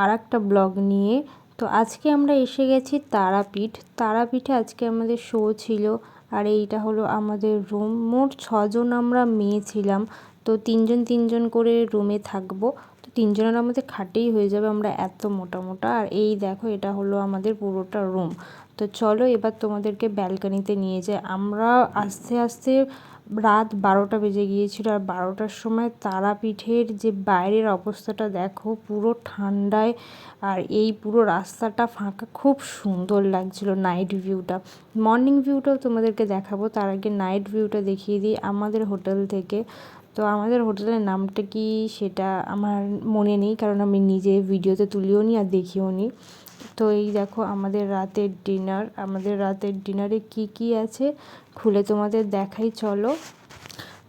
আর একটা ব্লগ নিয়ে। তো আজকে আমরা এসে গেছি তারাপীঠ। তারাপীঠে আজকে আমাদের শো ছিল আর এইটা হলো আমাদের রুম মোট ছজন আমরা মেয়ে ছিলাম। তো তিনজন তিনজন করে রুমে থাকব। তো তিনজনের আমাদের খাটেই হয়ে যাবে আমরা এত মোটা মোটা। আর এই দেখো, এটা হলো আমাদের পুরোটা রুম তো চলো এবার তোমাদেরকে ব্যালকানিতে নিয়ে যাই। আমরা আস্তে আস্তে রাত বারোটা বেজে গিয়েছিল আর বারোটার সময় তারাপীঠের যে বাইরের অবস্থাটা দেখো, পুরো ঠান্ডায় আর এই পুরো রাস্তাটা ফাঁকা। খুব সুন্দর লাগছিল নাইট ভিউটা মর্নিং ভিউটাও তোমাদেরকে দেখাবো, তার আগে নাইট ভিউটা দেখিয়ে দিই আমাদের হোটেল থেকে। তো আমাদের হোটেলের নামটা কি সেটা আমার মনে নেই, কারণ আমি নিজে ভিডিওতে তুলিও নি আর দেখিও নি। তো এই দেখো আমাদের রাতের ডিনার আমাদের রাতের ডিনারে কি কি আছে? খুলে তোমাদের দেখাই, চলো।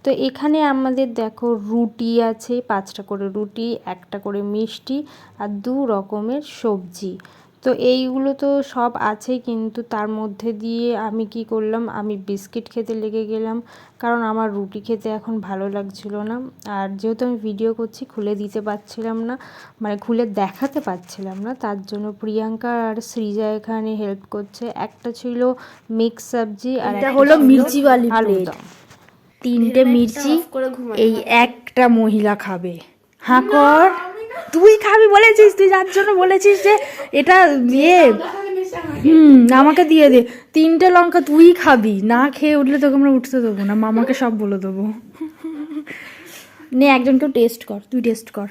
তো এখানে আমাদের দেখো রুটি আছে, পাঁচটা করে রুটি, একটা করে মিষ্টি আর দু রকমের সবজি। তো এইগুলো তো সব আছে কিন্তু তার মধ্যে দিয়ে আমি কি করলাম আমি বিস্কিট খেতে লেগে গেলাম। কারণ আমার রুটি খেতে এখন ভালো লাগছিল না। আর যেহেতু আমি ভিডিও করছি খুলে দিতে পারছিলাম না মানে খুলে দেখাতে পারছিলাম না তার জন্য প্রিয়াঙ্কা আর সৃজা এখানে হেল্প করছে। একটা ছিল মিক্স সবজি আর এটা একটা হলো মির্চিওয়ালি আলুর তিনটে মির্চি এই একটা মহিলা খাবে। হাঁ কর। তুই খাবি বলেছিস তুই যার জন্য বলেছিস যে এটা ইয়ে হুম আমাকে দিয়ে দে। তিনটে লঙ্কা তুই খাবি না খেয়ে উঠলে তোকে আমরা উঠতে দেবো না মামাকে সব বলে দেবো। নে একজনকেও টেস্ট কর তুই টেস্ট কর।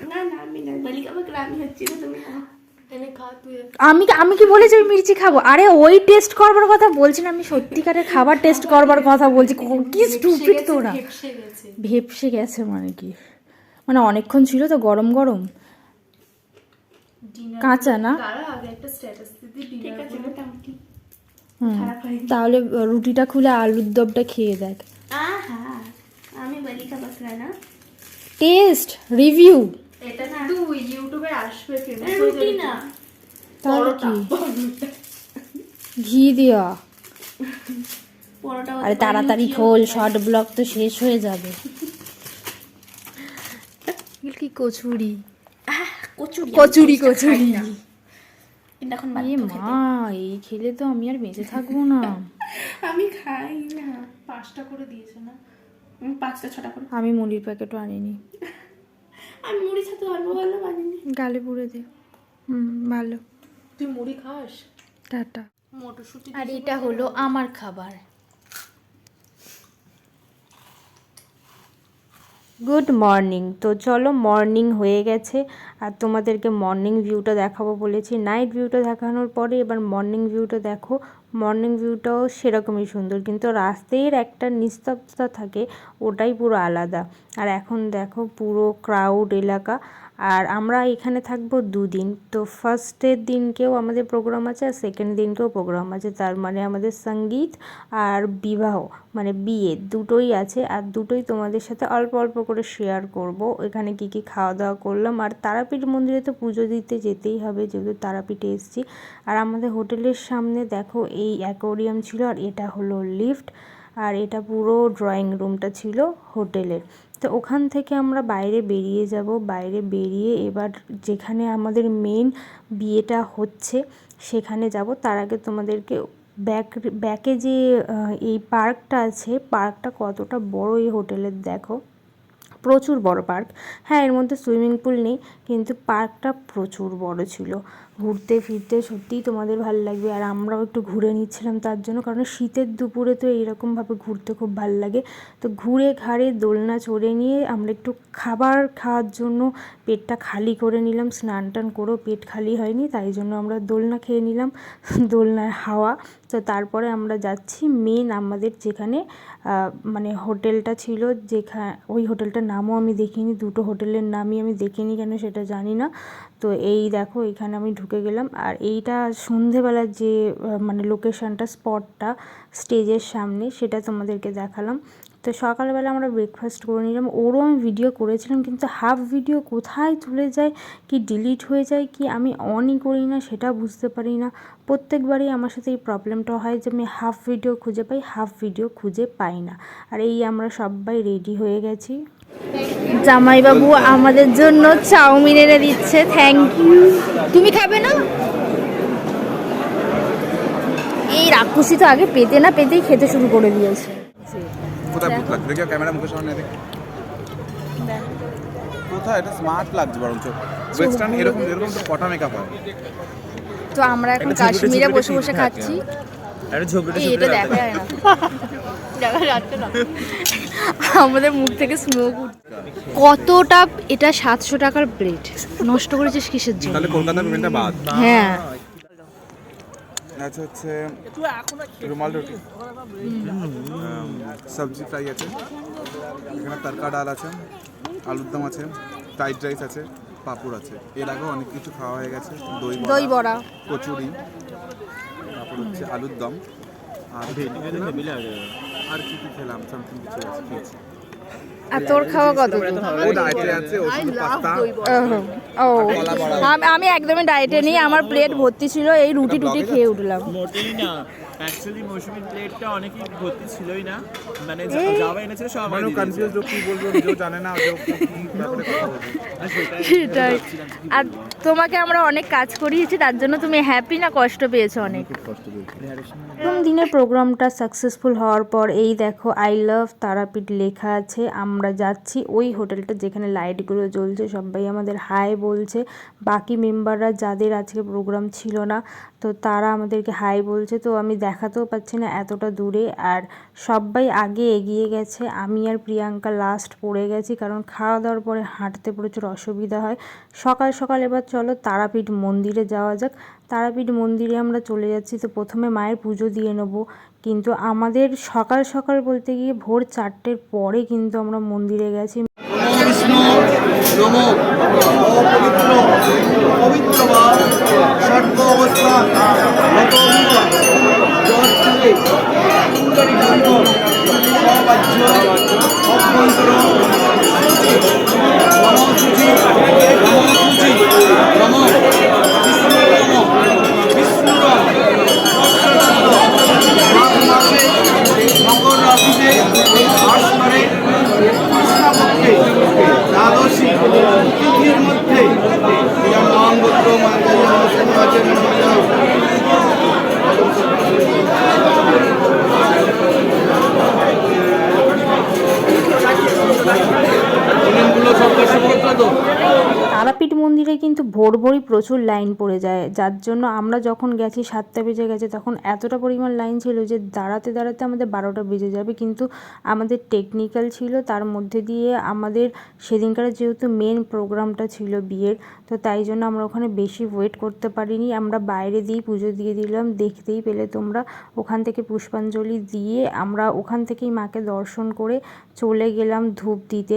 আমি আমি কি বলেছি আমি মির্চি খাব? আরে ওই টেস্ট করবার কথা বলছি না আমি সত্যিকারের খাবার টেস্ট করবার কথা বলছি। কি স্টুপিড তোরা। ভেপসে গেছে মানে কি? মানে অনেকক্ষণ ছিল তো গরম গরম কাঁচা না তারা আগে একটা স্ট্যাটাস দিদি ঠিক আছে মোটামুটি হুম। খারাপ হয়নি। তাহলে রুটিটা খুলে আলুর দমটা খেয়ে দেখ। আমি বালিকা না টেস্ট রিভিউ এটা না তুই ইউটিউবে আসবে ফেমাস রুটি না। তাহলে কি? ঘি দেওয়া আরে তাড়াতাড়ি খোল শর্ট ব্লগ তো শেষ হয়ে যাবে। কি কচুরি। কচুরি কচুরি কচুরি। কিন্তু এখন বাধ্য খেতে। মা এই খেলে তো আমি আর বেঁচে থাকব না। আমি খাই না। পাঁচটা করে দিয়েছে না। আমি পাঁচটা ছটা করে। আমি মুড়ির প্যাকেটও আনিনি। আমি মুড়ি ছাতু অল্প ভালো বানিনি। গালে পুড়ে দে। হুম ভালো। তুই মুড়ি খাস? টাটা। মটরশুঁটি আর এটা হলো আমার খাবার। গুড মর্নিং তো চলো মর্নিং হয়ে গেছে। আর তোমাদেরকে মর্নিং ভিউটা দেখাবো বলেছি। নাইট ভিউটা দেখানোর পরে এবার মর্নিং ভিউটা দেখো। মর্নিং ভিউটাও সেরকমই সুন্দর, কিন্তু রাস্তার একটা নিস্তব্ধতা থাকে, ওটাই পুরো আলাদা। আর এখন দেখো পুরো ক্রাউড এলাকা। আর আমরা এখানে থাকব দুদিন। তো ফার্স্টের দিনকেও আমাদের প্রোগ্রাম আছে আর সেকেন্ড দিনকেও প্রোগ্রাম আছে। তার মানে আমাদের সংগীত আর বিবাহ মানে বিয়ে দুটোই আছে। আর দুটোই তোমাদের সাথে অল্প অল্প করে শেয়ার করব। এখানে কি কি খাওয়া দাওয়া করলাম। আর তারাপীঠ মন্দিরে তো পুজো দিতে যেতেই হবে যেহেতু তারাপীঠে এসেছি। আর আমাদের হোটেলের সামনে দেখো এই অ্যাকোরিয়াম ছিল আর এটা হলো লিফট। আর এটা পুরো ড্রয়িং রুমটা ছিল হোটেলের। তো ওখান থেকে আমরা বাইরে বেরিয়ে যাব। বাইরে বেরিয়ে এবার যেখানে আমাদের মেন বিয়েটা হচ্ছে, সেখানে যাব। তার আগে তোমাদেরকে ব্যাক ব্যাকে যে এই পার্কটা আছে, পার্কটা কতটা বড় এই হোটেলের দেখো। প্রচুর বড় পার্ক। হ্যাঁ এর মধ্যে সুইমিং পুল নেই, কিন্তু পার্কটা প্রচুর বড় ছিল। ঘুরতে ফিরতে সত্যিই তোমাদের ভালো লাগবে। আর আমরাও একটু ঘুরে নিচ্ছিলাম তার জন্য, কারণ শীতের দুপুরে তো এইরকমভাবে ঘুরতে খুব ভালো লাগে। তো ঘুরে ঘাড়ে দোলনা চড়ে নিয়ে আমরা একটু খাবার খাওয়ার জন্য পেটটা খালি করে নিলাম। স্নান টান করেও পেট খালি হয়নি, তাই জন্য আমরা দোলনা খেয়ে নিলাম, দোলনার হাওয়া। তো তারপরে আমরা যাচ্ছি মেন আমাদের যেখানে মানে হোটেলটা ছিল যেখানে ওই হোটেলটার নামও আমি দেখিনি, দুটো হোটেলের নামই আমি দেখিনি কেন সেটা জানি না। তো এই দেখো, এখানে আমি ঢুকে গেলাম। আর এইটা সন্ধেবেলার যে মানে লোকেশনটা স্পটটা স্টেজের সামনে, সেটা তোমাদেরকে দেখালাম। তো সকালবেলা আমরা ব্রেকফাস্ট করে নিলাম। ওরও আমি ভিডিও করেছিলাম, কিন্তু হাফ ভিডিও কোথায় চলে যায়, কি ডিলিট হয়ে যায়, কি আমি অনই করি না, সেটা বুঝতে পারি না। প্রত্যেকবারই আমার সাথে এই প্রবলেমটা হয় যে, আমি হাফ ভিডিও খুঁজে পাই হাফ ভিডিও খুঁজে পাই না। আর এই আমরা সবাই রেডি হয়ে গেছি। জামাইবাবু আমাদের জন্য চাউমিন এনে দিচ্ছে থ্যাংক ইউ তুমি খাবে না? এই রাক্ষসী তো আগে পেতে না পেতেই খেতে শুরু করে দিয়েছে। কোথায় এটা স্মার্ট লাগছে বরঞ্চ। ওয়েস্টার্ন এরকম এরকম তো কটা মেকআপ হয়। তো আমরা এখন কাশ্মীরে বসে বসে খাচ্ছি। এটা দেখা যায় না। দেখা যাচ্ছে না। আমাদের মুখ থেকে স্মোক কতটা এটা সাতশো টাকার প্লেট নষ্ট করেছিস কিসের জন্য? তাহলে কলকাতা পেমেন্টটা বাদ। হ্যাঁ। আচ্ছা হচ্ছে রুমাল রুটি। সবজি ফ্রাই আছে। এখানে তরকা ডাল আছে আলুর দম আছে ফ্রাইড রাইস আছে পাঁপড় আছে। এর আগেও অনেক কিছু খাওয়া হয়ে গেছে। দই দই বড়া। কচুরি তারপর হচ্ছে আলুর দম। আর আর কি কি খেলাম সামথিং কিছু আছে খেয়েছি আর তোর খাওয়া কত? ও আমি- আমি একদমই ডায়েটে নেই আমার প্লেট ভর্তি ছিল এই রুটি টুটি খেয়ে উঠলাম। অ্যাকচুয়ালি মৌসুমীর প্লেটটা অনেকই ভর্তি ছিলই না। মানে যাওয়া এনেছিল সব মানে আমার কনফিউজ কি বলব নিজেও জানে না সেটাই। আর তোমাকে আমরা অনেক কাজ করিয়েছি তার জন্য তুমি হ্যাপি না কষ্ট পেয়েছ অনেক? প্রথম দিনের প্রোগ্রামটা সাকসেসফুল হওয়ার পর এই দেখো আই লাভ তারাপীঠ লেখা আছে আমরা যাচ্ছি ওই হোটেলটা যেখানে লাইটগুলো জ্বলছে সবাই আমাদের হাই বলছে। বাকি মেম্বাররা যাদের আজকে প্রোগ্রাম ছিল না তো তারা আমাদেরকে হাই বলছে। তো আমি দেখাতেও পাচ্ছি না এতটা দূরে। আর সবাই আগে এগিয়ে গেছে। আমি আর প্রিয়াঙ্কা লাস্ট পড়ে গেছি, কারণ খাওয়া দাওয়ার পরে হাঁটতে প্রচুর অসুবিধা হয়। সকাল সকাল এবার চলো তারাপীঠ মন্দিরে যাওয়া যাক। তারাপীঠ মন্দিরে আমরা চলে যাচ্ছি, তো প্রথমে মায়ের পুজো দিয়ে নেব। কিন্তু আমাদের সকাল সকাল বলতে গিয়ে ভোর চারটের পরে কিন্তু আমরা মন্দিরে গেছি। পবিত্র অবস্থা ভোর ভোরই প্রচুর লাইন পড়ে যায়। যার জন্য আমরা যখন গেছি, সাতটা বেজে গেছে, তখন এতটা পরিমাণ লাইন ছিল যে দাঁড়াতে দাঁড়াতে আমাদের বারোটা বেজে যাবে। কিন্তু আমাদের টেকনিক্যাল ছিল, তার মধ্যে দিয়ে আমাদের সেদিনকার যেহেতু মেন প্রোগ্রামটা ছিল বিয়ের, তো তাই জন্য আমরা ওখানে বেশি ওয়েট করতে পারিনি। আমরা বাইরে দিয়েই পুজো দিয়ে দিলাম, দেখতেই পেলে তোমরা। ওখান থেকে পুষ্পাঞ্জলি দিয়ে আমরা ওখান থেকেই মাকে দর্শন করে চলে গেলাম ধূপ দিতে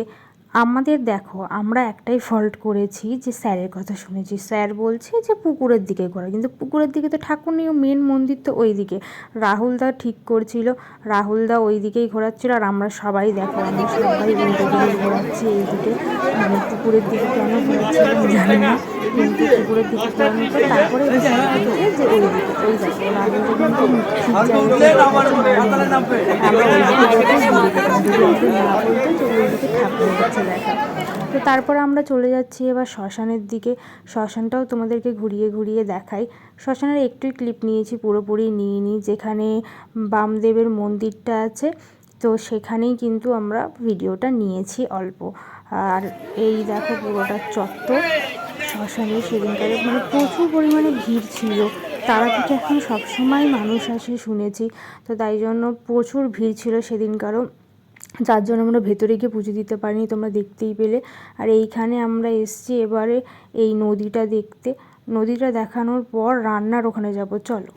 আমাদের দেখো, আমরা একটাই ফল্ট করেছি যে স্যারের কথা শুনেছি। স্যার বলছে যে পুকুরের দিকে ঘোরা, কিন্তু পুকুরের দিকে তো ঠাকুর নেই মেন মন্দির তো ওই দিকে রাহুলদা ঠিক করছিল রাহুলদা ওই দিকেই ঘোরাচ্ছিল, আর আমরা সবাই দেখো, আমরা সবাই ঘোরাচ্ছি এই দিকে মানে পুকুরের দিকে কেন ঘোরাচ্ছি জানি না। তারপরে যে ওই ওই তো তারপর আমরা চলে যাচ্ছি এবার শ্মশানের দিকে। শ্মশানটাও তোমাদেরকে ঘুরিয়ে ঘুরিয়ে দেখাই। শ্মশানের একটুই ক্লিপ নিয়েছি, পুরোপুরি নিইনি। যেখানে বামদেবের মন্দিরটা আছে, তো সেখানেই কিন্তু আমরা ভিডিওটা নিয়েছি অল্প। আর এই দেখো পুরোটা চত্বর। শ্মশানে সেদিনকারে মানে প্রচুর পরিমাণে ভিড় ছিল। তারাপীঠে এখন সবসময় মানুষ আসে শুনেছি। তো তাই জন্য প্রচুর ভিড় ছিল সেদিনকারও। যার জন্য আমরা ভেতরে গিয়ে পুজো দিতে পারিনি, তোমরা দেখতেই পেলে। আর এইখানে আমরা এসছি এবারে এই নদীটা দেখতে। নদীটা দেখানোর পর রান্নার ওখানে যাব, চলো।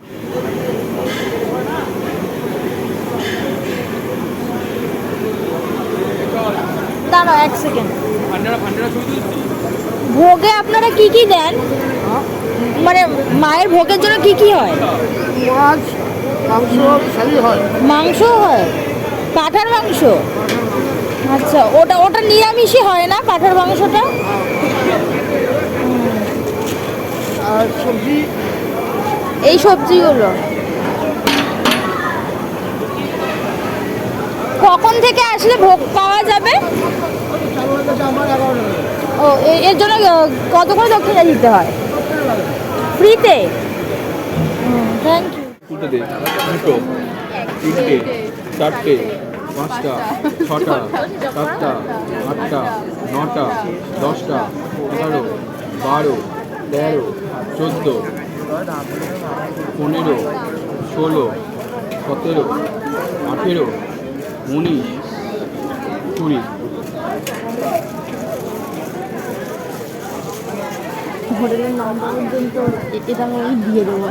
দাঁড়াও এক সেকেন্ড। ভোগে আপনারা কি কি দেন? মানে মায়ের ভোগের জন্য কি কি হয়? মাছ মাংস সবই হয়। মাংস হয়? পাঠার মাংস? আচ্ছা ওটা ওটা নিরামিষই হয় না পাঠার মাংসটা? আর সবজি? এই সবজিগুলো। কখন থেকে আসলে ভোগ পাওয়া যাবে? আমার ও এর জন্য কত করে দক্ষিণা দিতে হয়? ফ্রিতে থ্যাংক ইউ দুটো। তিনটে। চারটে। পাঁচটা। ছটা। সাতটা। আটটা। নটা। দশটা। এগারো। বারো। তেরো। চোদ্দ। পনেরো। ষোলো। সতেরো। আঠেরো। উনিশ। কুড়ি। হোটেলের নামটা পর্যন্ত এটা আমি দিয়ে দেবো।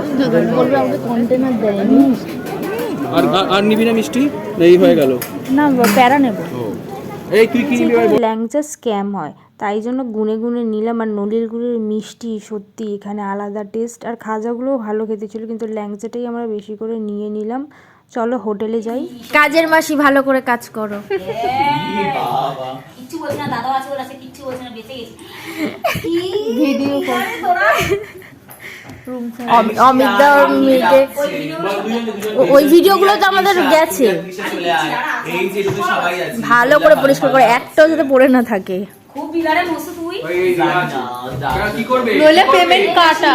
বলবে আমাকে কন্টেনার দেয়নি। আর আর- নিবি না মিষ্টি? এই হয়ে গেল। না প্যারা নেব। এই তুই কি। ল্যাংচা স্ক্যাম হয় তাই জন্য গুনে গুনে নিলাম আর নলির গুড়ের মিষ্টি সত্যি এখানে আলাদা টেস্ট আর খাজাগুলোও ভালো খেতে ছিল কিন্তু ল্যাংচাটাই আমরা বেশি করে নিয়ে নিলাম। চলো হোটেলে যাই। কাজের মাসি ভালো করে কাজ করো। ভিডিও অমিত দা ওর মেয়েকে ওই ভিডিওগুলো তো আমাদের গেছে। ভালো করে পরিষ্কার করে একটাও যাতে পড়ে না থাকে। খুব তুই। নইলে পেমেন্ট কাটা।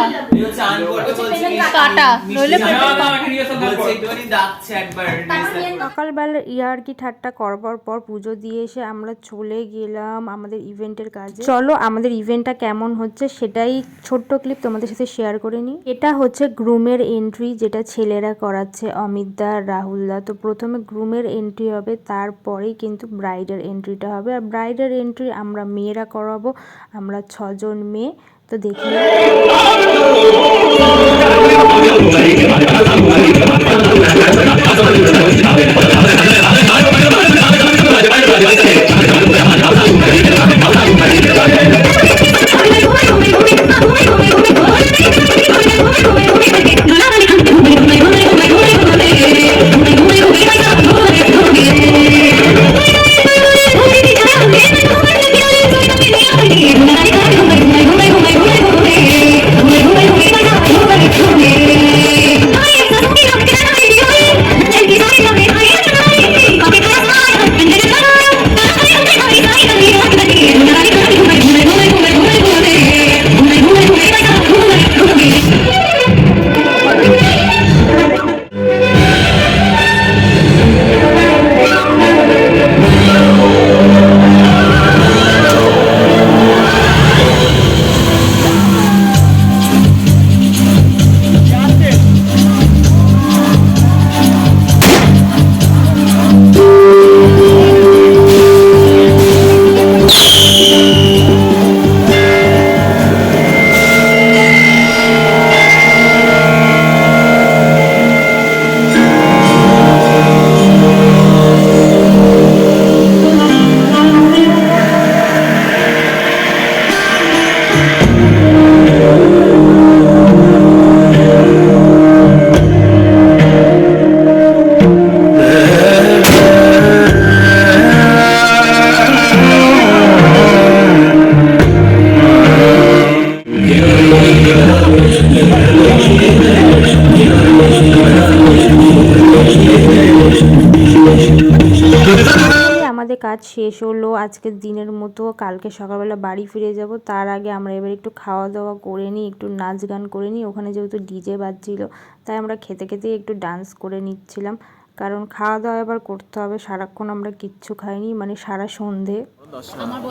কাটা। নইলে সকালবেলা ইয়ার্কি ঠাট্টা করবার পর পুজো দিয়ে এসে আমরা চলে গেলাম আমাদের ইভেন্টের কাজে। চলো আমাদের ইভেন্টটা কেমন হচ্ছে সেটাই ছোট্ট ক্লিপ তোমাদের সাথে শেয়ার করে নিই। এটা হচ্ছে গ্রুমের এন্ট্রি যেটা ছেলেরা করাচ্ছে অমিতদা রাহুলদা তো প্রথমে গ্রুমের এন্ট্রি হবে তারপরেই কিন্তু ব্রাইডের এন্ট্রিটা হবে। আর ব্রাইডের এন্ট্রি আমরা মেয়েরা করাবো আমরা ছজন মেয়ে তো দেখি আমাদের কাজ শেষ হলো, আজকের দিনের মতো কালকে সকালবেলা বাড়ি ফিরে যাব। তার আগে আমরা এবার একটু খাওয়া দাওয়া করে নিই, একটু নাচ গান করে নিই। ওখানে যেহেতু ডিজে বাজছিল, তাই আমরা খেতে খেতে একটু ডান্স করে নিচ্ছিলাম। কারণ খাওয়া দাওয়া এবার করতে হবে, সারাক্ষণ আমরা কিচ্ছু খাইনি মানে সারা সন্ধে।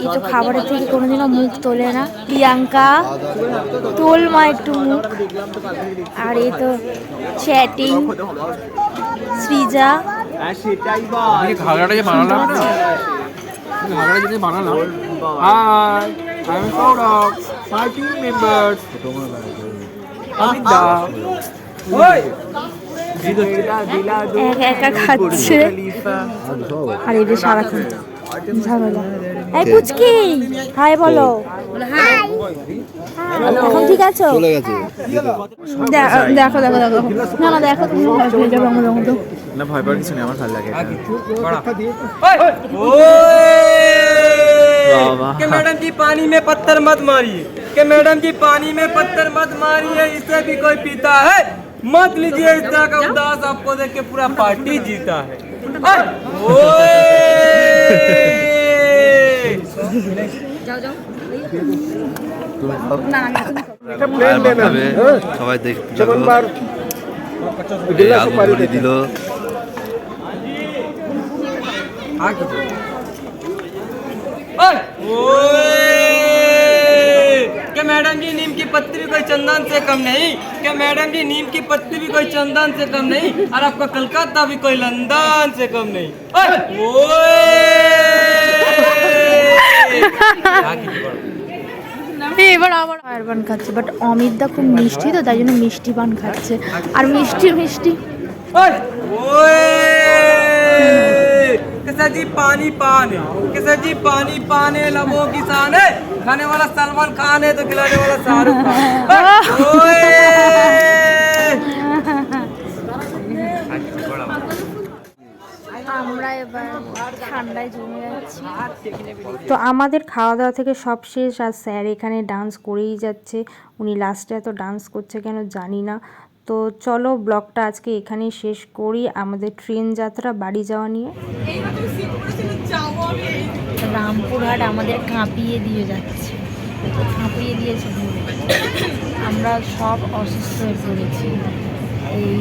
এই তো খাবারের থেকে কোনোদিনও মুখ তোলে না। প্রিয়াঙ্কা তোল মা একটু মুখ। আর এই তো চ্যাটিং সৃজা ঘাগড়াটা যে বানালাম ঘাগড়া যে বানালাম? Hi I am Sourav my team members Amit da একা একা খাচ্ছে। আর এটা সারাক্ষণ ঝামেলা এই পুচকি হাই বলো এখন ঠিক আছো দে- দেখো দেখো দেখো না না দেখো তুমি ভয় পেয়ে যাবে আমাদের মতো না ভয় পাওয়ার কিছু নেই আমার ভালো লাগে कि मैडम जी पानी में पत्थर मत मारिए कि मैडम जी पानी में पत्थर मत मारिए इससे भी कोई पीता है मत लीजिए इस तरह का उदास आपको देख के पूरा पार्टी जीता है সবাই দেখতে আলু দিল। আর কি क्या मैडम जी नीम की पत्ती भी कोई चंदन से कम नहीं क्या मैडम जी नीम की पत्ती भी कोई चंदन से कम नहीं और आपका कलकत्ता भी कोई लंदन से कम नहीं ओए! ओए! এবার আবার ফায়ার পান খাচ্ছে বাট অমিত দা খুব মিষ্টি তো তাই জন্য মিষ্টি পান খাচ্ছে আর মিষ্টি মিষ্টি ओए! ओए! किसा जी पानी पान है किसा जी पानी पान है लबो किसान है खाने वाला सलमान खान है तो खिलाने वाला शाहरुख खान ओए! আমরা এবার ঠান্ডায় জমে যাচ্ছি তো আমাদের খাওয়া দাওয়া থেকে সব শেষ আর স্যার এখানে ডান্স করেই যাচ্ছে উনি লাস্টে এত ডান্স করছে কেন জানি না তো চলো ব্লগটা আজকে এখানেই শেষ করি আমাদের ট্রেন যাত্রা বাড়ি যাওয়া নিয়ে রামপুরহাট আমাদের কাঁপিয়ে দিয়ে যাচ্ছে। কাঁপিয়ে দিয়েছে আমরা সব অসুস্থ হয়ে পড়েছি। এই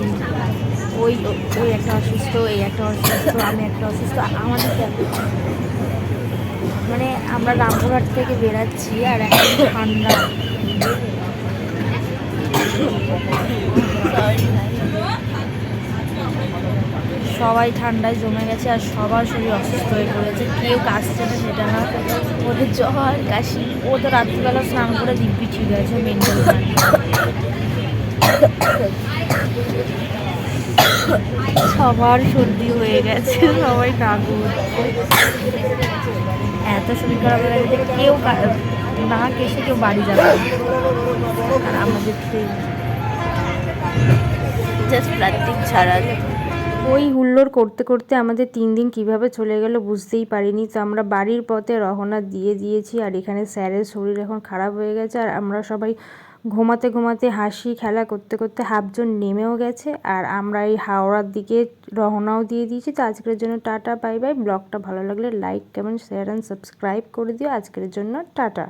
ওই ওই একটা অসুস্থ, এই একটা অসুস্থ, আমি একটা অসুস্থ, আমাদের মানে আমরা রামপুরহাট থেকে বেরাচ্ছি আর এখন ঠান্ডা। সবাই ঠান্ডায় জমে গেছে আর সবার শরীর অসুস্থ হয়ে পড়েছে। কেউ কাশছে না, সেটা না। ওদের জ্বর, কাশি, ও তো রাত্রিবেলা স্নান করে দিব্যি ঠিক আছে, মেন্টাল সবার সর্দি হয়ে গেছে, সবাই কাকু এত শরীর খারাপ হয়ে গেছে, কেউ না কেসে কেউ বাড়ি যাবে। আর আমাদের জাস্ট প্লাস্টিক ছাড়া ওই হুল্লোড় করতে করতে আমাদের তিন দিন কীভাবে চলে গেল বুঝতেই পারিনি। তো আমরা বাড়ির পথে রহনা দিয়ে দিয়েছি আর এখানে স্যারের শরীর এখন খারাপ হয়ে গেছে আর আমরা সবাই ঘুমাতে ঘুমাতে হাসি খেলা করতে করতে হাফজন নেমেও গেছে আর আমরা এই হাওড়ার দিকে রওনাও দিয়ে দিয়েছি। তো আজকের জন্য টাটা, বাই বাই। ব্লগটা ভালো লাগলে like, comment, share and subscribe করে দিও। আজকের জন্য টাটা।